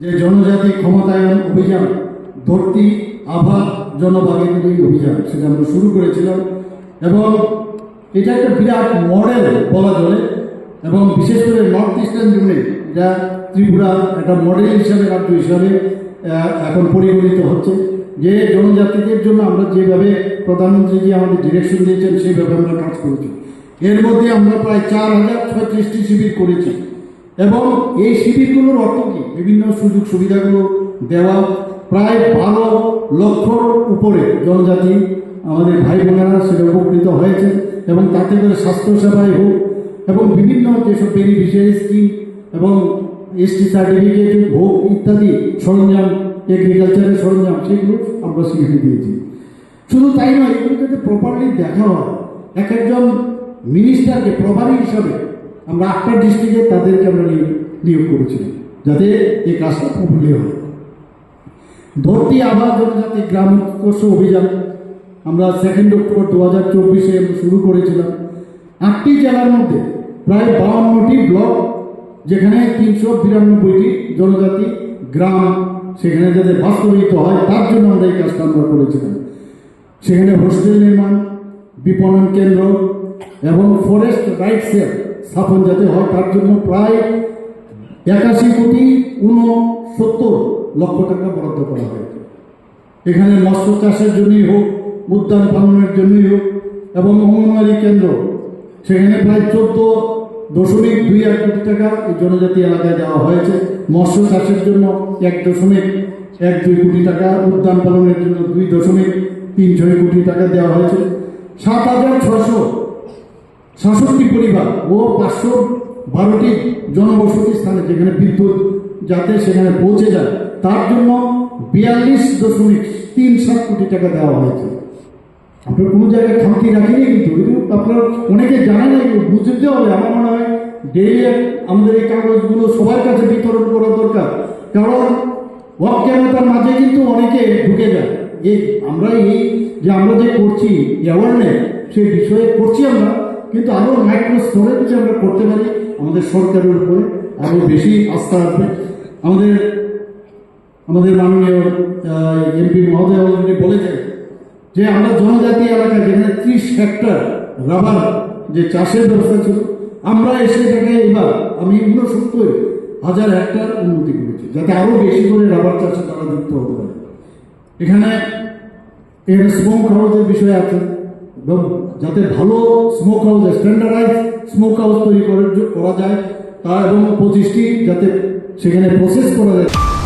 যে জনজাতি ক্ষমতায়ন অভিযান, ধরতি আভা জনভাগিদারি অভিযান, সেটা আমরা শুরু করেছিলাম। এবং এটা একটা বিরাট মডেল বলা চলে। এবং বিশেষ করে নর্থ ইস্টার্ন জুড়ে এটা ত্রিপুরা একটা মডেল হিসাবে, রাজ্য হিসাবে এখন পরিগণিত হচ্ছে। যে জনজাতিদের জন্য আমরা যেভাবে প্রধানমন্ত্রী যে আমাদের ডিরেকশন দিয়েছেন, সেইভাবে আমরা কাজ করেছি। এর মধ্যে আমরা প্রায় চার হাজার ছত্রিশটি শিবির করেছি। এবং এই শিবিরগুলোর অর্থ কি? বিভিন্ন সুযোগ সুবিধাগুলো দেওয়া প্রায় বারো লক্ষর উপরে জনজাতি আমাদের ভাই বোনেরা সেটা উপকৃত হয়েছে এবং তাতে করে স্বাস্থ্যসেবাই হোক এবং বিভিন্ন যেসব বেনিফিশিয়ারি স্কিম এবং এসটি সার্টিফিকেট ভোগ ইত্যাদি সরঞ্জাম এগ্রিকালচারের সরঞ্জাম, সেগুলো আমরা স্বীকৃতি দিয়েছি। শুধু তাই নয় এগুলো যাতে প্রপারলি দেখা হয়, এক একজন মিনিস্টারকে প্রভারী হিসাবে আমরা আটটা ডিস্ট্রিক্টে তাদেরকে আমরা নিয়োগ করেছিলাম যাতে এই কাজটা প্রফুল্লি হয়। ধরতি আবাস জনজাতি গ্রাম উৎকর্ষ অভিযান, আমরা সেকেন্ড অক্টোবর দু হাজার চব্বিশে শুরু করেছিলাম। আটটি জেলার মধ্যে প্রায় বাউান্নটি ব্লক, যেখানে তিনশো বিরানব্বইটি জনজাতি গ্রাম সেখানে যাতে বাস্তবায়িত হয়, তার জন্য আমরা এই কাজটা আমরা করেছিলাম। সেখানে হোস্টেল নির্মাণ, বিপণন কেন্দ্র এবং ফরেস্ট রাইটসের স্থাপন যাতে হয়, তার জন্য প্রায় একাশি কোটি উনসত্তর লক্ষ টাকা বরাদ্দ করা হয়েছে এখানে মৎস্য চাষের জন্যই হোক, উদ্যান পালনের জন্যই হোক, এবং অঙ্গনওয়াড়ি কেন্দ্র, সেখানে প্রায় চোদ্দ দশমিক দুই এক কোটি টাকা এই জনজাতি এলাকায় দেওয়া হয়েছে। মৎস্য চাষের জন্য এক দশমিক এক দুই কোটি টাকা, উদ্যান পালনের জন্য দুই দশমিক তিন ছয় কোটি টাকা দেওয়া হয়েছে। সাত হাজার ছশো সাতষট্টি পরিবার, ও পাঁচশো বারোটি জনবসতি স্থানে যেখানে বিদ্যুৎ যাতে সেখানে পৌঁছে যায়, তার জন্য বিয়াল্লিশ দশমিক তিন সাত কোটি টাকা দেওয়া হয়েছে। আপনার কোনো জায়গায় খামতি রাখিনি কিন্তু? আপনার অনেকে জানে না বুঝতে হবে। আমার মনে হয় ডেইলি আমাদের এই কাগজগুলো সবার কাছে বিতরণ করা দরকার। কারণ অজ্ঞানতার মাঝে কিন্তু অনেকে ঢুকে যায়। এই আমরা এই যে আমরা যে করছি অ্যাওয়ারনেস সেই বিষয়ে করছি আমরা। কিন্তু আরও মাইক্রো স্তরে যদি আমরা করতে পারি আমাদের সরকারের উপরে। আরও বেশি আস্থা আসবে। আমাদের আমাদের মাননীয় এমপি মহোদয় অলরেডি বলেছেন যে আমরা জনজাতি এলাকায় যেখানে ত্রিশ হেক্টর রাবার যে চাষের ব্যবস্থা ছিল, আমরা এসে থেকে এবার আমি ঊনসত্তর হাজার হেক্টর উন্নতি করেছি, যাতে আরও বেশি করে রাবার চাষে তারা যুক্ত হতে পারে। এখানে এর স্মোক হাউসের বিষয় আছে। যাতে ভালো smoke house standardise smoke house তৈরি করে- যায়, তা এবং পঁচিশটি যাতে সেখানে প্রসেস করা যায়।